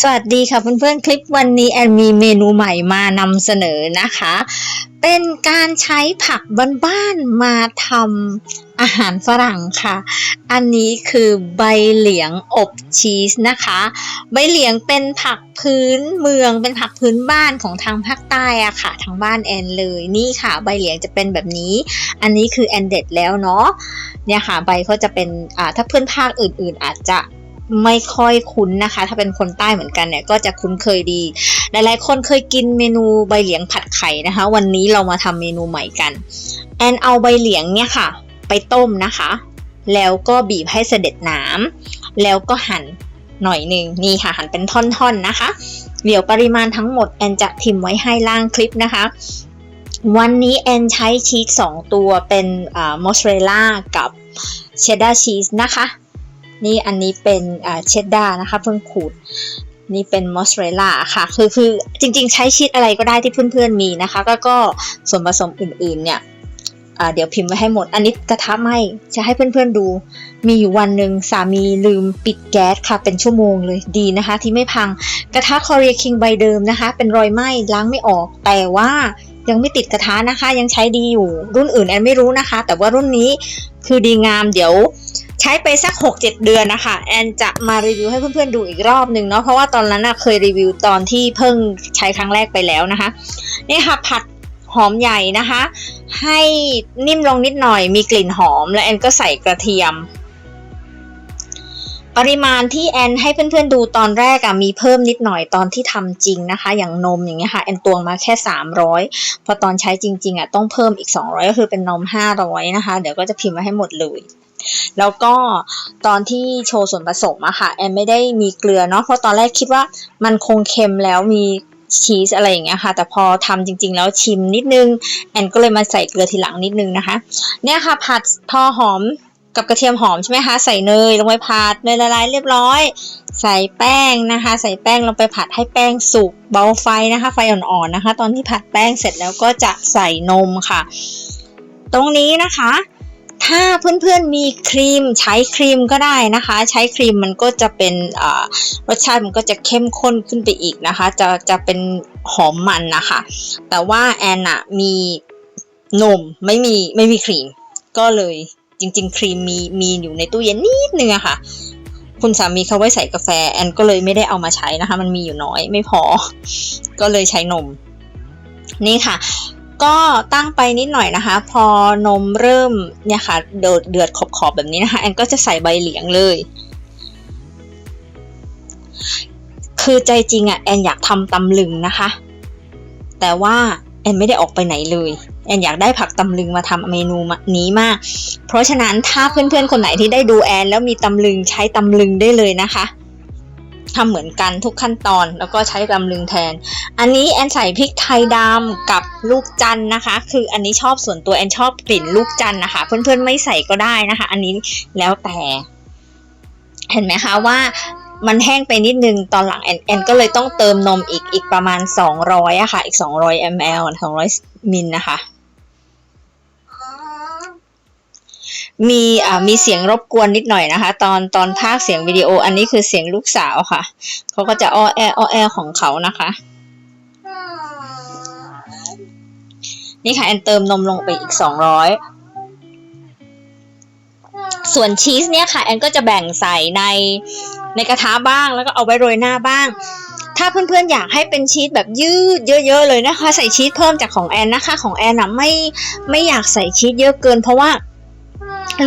สวัสดีค่ะเพื่อนๆคลิปวันนี้แอนมีเมนูใหม่มานำเสนอนะคะ เป็นการใช้ผักบ้านๆมาทำอาหารฝรั่งค่ะ อันนี้คือใบเหลียงอบชีสนะคะ ใบเหลียงเป็นผักพื้นเมืองเป็นผักพื้นบ้านของทางภาคใต้อะค่ะ ทางบ้านแอนเลยนี่ค่ะ ใบเหลียงจะเป็นแบบนี้ อันนี้คือแอนเด็ดแล้วเนาะเนี่ยค่ะใบเขาจะเป็นอ่าถ้าเพื่อนภาคอื่นๆอาจจะ ไม่ค่อยคุ้นนะคะ ถ้าเป็นคนใต้เหมือนกันเนี่ยก็จะคุ้นเคยดี หลายๆคนเคยกินเมนูใบเหลียงผัดไข่นะคะ วันนี้เรามาทำเมนูใหม่กัน แอนเอาใบเหลียงเนี่ยค่ะ ไปต้มนะคะ แล้วก็บีบให้เสด็จน้ำแล้วก็หั่นหน่อยหนึ่งนี่ค่ะหั่นเป็นท่อนๆนะคะ เดี๋ยวปริมาณทั้งหมดแอนจะทิมไว้ให้ล่างคลิปนะคะ วันนี้แอนใช้ชีส2ตัวเป็นอมอสซาเรลล่ากับเชดดาร์ชีสนะคะ นี่อันนี้เป็นเชดดาร์นะคะเพิ่งขูดนี่เป็นมอสซาเรลล่าค่ะ คือคือจริงๆ ใช้ชีสอะไรก็ได้ที่เพื่อนๆมีนะคะ ก็ก็ส่วนผสมอื่นๆเนี่ยเดี๋ยวพิมพ์ไว้ให้หมด อันนี้กระทะไหมจะให้เพื่อนๆดู มีอยู่วันหนึ่งสามีลืมปิดแก๊สค่ะ เป็นชั่วโมงเลยดีนะคะ ที่ไม่พังกระทะคอเรียคิงใบเดิมนะคะ เป็นรอยไหมล้างไม่ออก แต่ว่ายังไม่ติดกระทะนะคะ ยังใช้ดีอยู่รุ่นอื่นแอนไม่รู้นะคะ แต่ว่ารุ่นนี้คือดีงามเดี๋ยว ใช้ไปสัก 6-7 เดือนนะคะแอนจะมารีวิวให้เพื่อนๆดูอีกรอบหนึ่งเนาะเพราะว่าตอนนั้นเคยรีวิวตอนที่เพิ่งใช้ครั้งแรกไปแล้วนะคะนี่ค่ะผัดหอมใหญ่นะคะ ให้นิ่มลงนิดหน่อยมีกลิ่นหอม แล้วแอนก็ใส่กระเทียม ปริมาณที่แอนให้เพื่อนๆดูตอนแรกอะมีเพิ่มนิดหน่อยตอนที่ทำจริงนะคะ อย่างนมอย่างเงี้ยค่ะแอนตวงมาแค่ 300 พอตอนใช้จริงๆอะต้องเพิ่มอีก 200 ก็คือเป็นนม 500 นะคะ เดี๋ยวก็จะพิมพ์ไว้ให้หมดเลย แล้วก็ตอนที่โชว์ส่วนผสมอะค่ะ แอนไม่ได้มีเกลือเนาะ เพราะตอนแรกคิดว่ามันคงเค็มแล้วมีชีสอะไรอย่างเงี้ยค่ะ แต่พอทำจริง ๆ แล้วชิมนิดนึง แอนก็เลยมาใส่เกลือทีหลังนิดนึงนะคะ เนี่ยค่ะผัดพอหอมกับกระเทียมหอมใช่ไหมคะใส่เนยลงไปผัดเนยละลายเรียบร้อย ใส่แป้งนะคะ ใส่แป้งลงไปผัดให้แป้งสุกเบาไฟนะคะ ไฟอ่อนๆนะคะ ตอนที่ผัดแป้งเสร็จแล้วก็จะใส่นมค่ะ ตรงนี้นะคะ ถ้าเพื่อนๆมีครีมใช้ครีมก็ได้นะคะ ใช้ครีมมันก็จะเป็นรสชาติมันก็จะเข้มข้นขึ้นไปอีกนะคะ จะจะเป็นหอมมันนะคะ แต่ว่าแอนอะมีนมไม่มีไม่มีครีม ก็เลยจริง ๆ ครีมมีมีอยู่ในตู้เย็นนิดนึงอะค่ะ คุณสามีเขาไว้ใส่กาแฟแอนก็เลยไม่ได้เอามาใช้นะคะ มันมีอยู่น้อยไม่พอ ก็เลยใช้นม นี่ค่ะ ก็ตั้งไปนิดหน่อยนะคะ พอนมเริ่มเนี่ยค่ะเดือดเดือดขอบๆแบบนี้นะคะแอนก็จะใส่ใบเหลียงเลย คือใจจริงอะแอนอยากทำตำลึงนะคะ แต่ว่าแอนไม่ได้ออกไปไหนเลยแอนอยากได้ผักตำลึงมาทำเมนูนี้มาก เพราะฉะนั้นถ้าเพื่อนๆคนไหนที่ได้ดูแอนแล้วมีตำลึงใช้ตำลึงได้เลยนะคะทำเหมือนกันทุกขั้นตอนแล้วก็ใช้ตำลึงแทน อันนี้แอนใส่พริกไทยดำกับ ลูกจันนะคะ คืออันนี้ชอบส่วนตัวแอนชอบกลิ่นลูกจันนะคะ เพื่อนๆไม่ใส่ก็ได้นะคะ อันนี้แล้วแต่ เห็นไหมคะว่ามันแห้งไปนิดนึงตอนหลังแอนแอนก็เลยต้องเติมนมอีกอีกประมาณ 200อะค่ะ อีก 200 ml 200มิลนะคะ มีอ่ามีเสียงรบกวนนิดหน่อยนะคะ ตอนตอนภาคเสียงวิดีโอ อันนี้คือเสียงลูกสาวค่ะ เขาก็จะอ้อแออ้อแอของเขานะคะ นี่ค่ะแอนเติมนมลงไปอีก 200 ส่วนชีสเนี่ยค่ะแอนก็จะแบ่งใส่ในในกระทะบ้างแล้วก็เอาไว้โรยหน้าบ้าง ถ้าเพื่อนๆอยากให้เป็นชีสแบบยืดเยอะๆเลยนะคะ ใส่ชีสเพิ่มจากของแอนนะคะ ของแอนนะไม่ไม่อยากใส่ชีสเยอะเกินเพราะว่า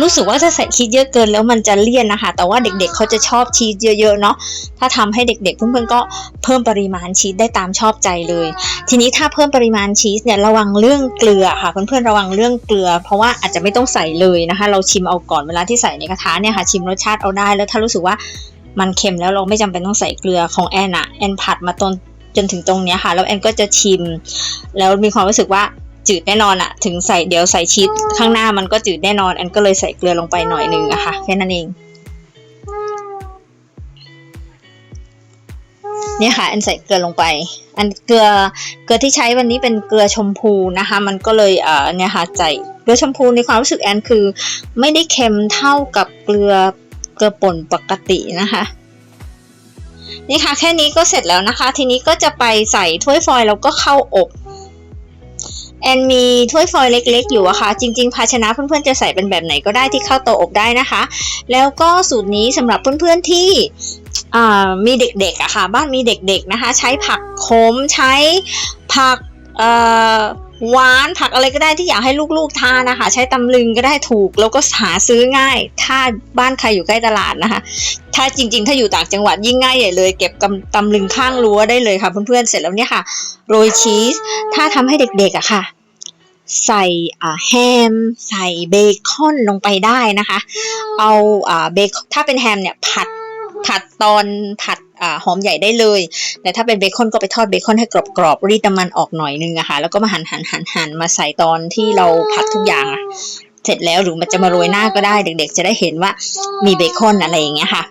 รู้สึกว่าถ้าใส่ชีสเยอะเกินแล้วมันจะเลี่ยนนะคะ แต่ว่าเด็กๆเขาจะชอบชีสเยอะๆเนาะ ถ้าทำให้เด็กๆเพื่อนๆก็เพิ่มปริมาณชีสได้ตามชอบใจเลย ทีนี้ถ้าเพิ่มปริมาณชีสเนี่ยระวังเรื่องเกลือค่ะเพื่อนๆระวังเรื่องเกลือ เพราะว่าอาจจะไม่ต้องใส่เลยนะคะ เราชิมเอาก่อนเวลาที่ใส่ในกระทะเนี่ยค่ะชิมรสชาติเอาได้แล้วถ้ารู้สึกว่ามันเค็มแล้วเราไม่จำเป็นต้องใส่เกลือของแอนอะแอนผัดมาตนจนถึงตรงนี้ค่ะ แล้วแอนก็จะชิม แล้วมีความรู้สึกว่า จืดแน่นอนอะถึงใส่เดี๋ยวใส่ชีสข้างหน้ามันก็จืดแน่นอนแอนก็เลยใส่เกลือลงไปหน่อยนึงอะค่ะแค่นั้นเองเนี่ยค่ะแอนใส่เกลือลงไป อันเกลือเกลือที่ใช้วันนี้เป็นเกลือชมพูนะคะ มันก็เลยเอ่อเนี่ยค่ะใส่เกลือชมพูในความรู้สึกแอนคือ ไม่ได้เค็มเท่ากับเกลือเกลือป่นปกตินะคะ นี่ค่ะแค่นี้ก็เสร็จแล้วนะคะ ทีนี้ก็จะไปใส่ถ้วยฟอยล์แล้วก็เข้าอบ แอนมีถ้วยฟอยล์เล็ก ๆ อยู่อะค่ะ จริง ๆ ภาชนะเพื่อนๆจะใส่เป็นแบบไหนก็ได้ที่เข้าเตาอบได้นะคะ แล้วก็สูตรนี้สำหรับเพื่อนๆที่มีเด็กๆอะค่ะ บ้านมีเด็กๆนะคะ ใช้ผักขมใช้ผักหวานผักอะไรก็ได้ที่อยากให้ลูกๆทานนะคะ ใช้ตำลึงก็ได้ถูก แล้วก็หาซื้อง่าย ถ้าบ้านใครอยู่ใกล้ตลาดนะคะ ถ้าจริงๆ ถ้าอยู่ต่างจังหวัดยิ่งง่ายใหญ่เลย เก็บตำลึงข้างรั้วได้เลยค่ะเพื่อนๆเสร็จแล้วเนี่ยค่ะโรยชีสถ้าทำให้เด็กๆอะค่ะ ใส่อ่าแฮม ใส่เบคอนลงไปได้นะคะ เอาอ่าเบคถ้าเป็นแฮมเนี่ยผัดผัดตอนผัดอ่าหอมใหญ่ได้เลย แต่ถ้าเป็นเบคอนก็ไปทอดเบคอนให้กรอบๆรีดน้ำมันออกหน่อยนึงอะค่ะ แล้วก็มาหั่นหั่นหั่นหั่นมาใส่ตอนที่เราผัดทุกอย่างอะเสร็จแล้วหรือมันจะมาโรยหน้าก็ได้เด็กๆ จะได้เห็นว่ามีเบคอนอะไรอย่างเงี้ยค่ะ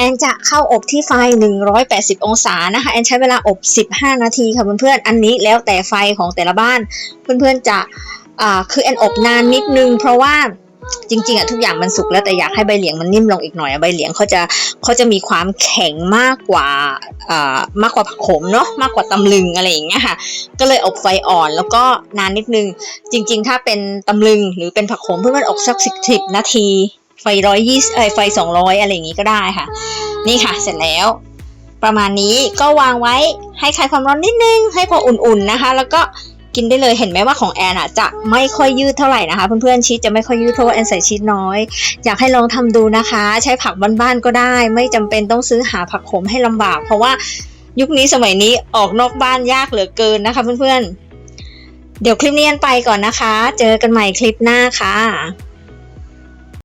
แอนจะเข้าอบที่ไฟ 180 องศานะคะ แอนใช้เวลาอบ 15 นาทีค่ะเพื่อนๆ อันนี้แล้วแต่ไฟของแต่ละบ้าน เพื่อนๆจะอ่าคือแอนอบนานนิดนึง เพราะว่าจริงๆอะทุกอย่างมันสุกแล้วแต่อยากให้ใบเหลียงมันนิ่มลงอีกหน่อยอะใบเหลียงเขาจะเขาจะมีความแข็งมากกว่าอ่ามากกว่าผักขมเนาะมากกว่าตำลึงอะไรอย่างเงี้ยค่ะ ก็เลยอบไฟอ่อนแล้วก็นานนิดนึง จริง ๆ ถ้าเป็นตำลึงหรือเป็นผักขมเพื่อนๆอบสักสิบนาที ไฟร้อยยี่เอ้ยไฟสองร้อยอะไรอย่างงี้ก็ได้ค่ะ นี่ค่ะเสร็จแล้ว ประมาณนี้ก็วางไว้ให้คลายความร้อนนิดนึง ให้พออุ่นๆนะคะ แล้วก็กินได้เลยเห็นไหมว่าของแอนอะจะไม่ค่อยยืดเท่าไหร่นะคะเพื่อนๆชีสจะไม่ค่อยยืดเพราะว่าแอนใส่ชีสน้อย อยากให้ลองทำดูนะคะ ใช้ผักบ้านๆก็ได้ ไม่จำเป็นต้องซื้อหาผักขมให้ลำบาก เพราะว่ายุคนี้สมัยนี้ออกนอกบ้านยากเหลือเกินนะคะเพื่อนๆเดี๋ยวคลิปนี้แอนไปก่อนนะคะ เจอกันใหม่คลิปหน้าค่ะ